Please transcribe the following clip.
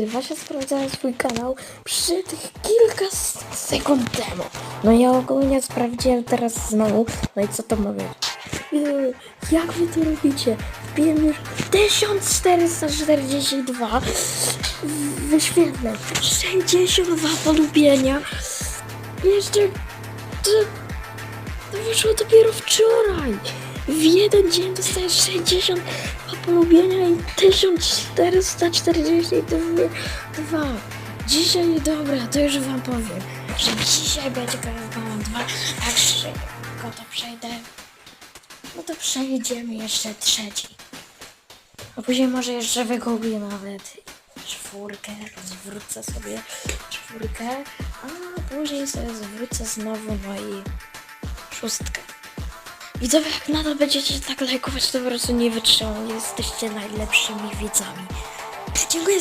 właśnie sprawdzałem swój kanał przy tych kilka sekund temu. No ja ogólnie sprawdziłem teraz znowu. No i co to mówię? Yy, Jak wy to robicie? Wbiłem już 1442 wyświetleń, 62 polubienia. Jeszcze to, to wyszło dopiero wczoraj. W jeden dzień dostajesz 60 polubienia i 1442. Dzisiaj, dobra, to już wam powiem, że dzisiaj będzie Karolkoma 2, a szybko to przejdę. No to przejdziemy jeszcze trzeci. A później może jeszcze wygubię nawet czwórkę, zwrócę sobie czwórkę, a później sobie zwrócę znowu no i szóstkę. Widzowie, jak nadal będziecie tak lajkować, to po prostu nie wytrzymam. Jesteście najlepszymi widzami. Dziękuję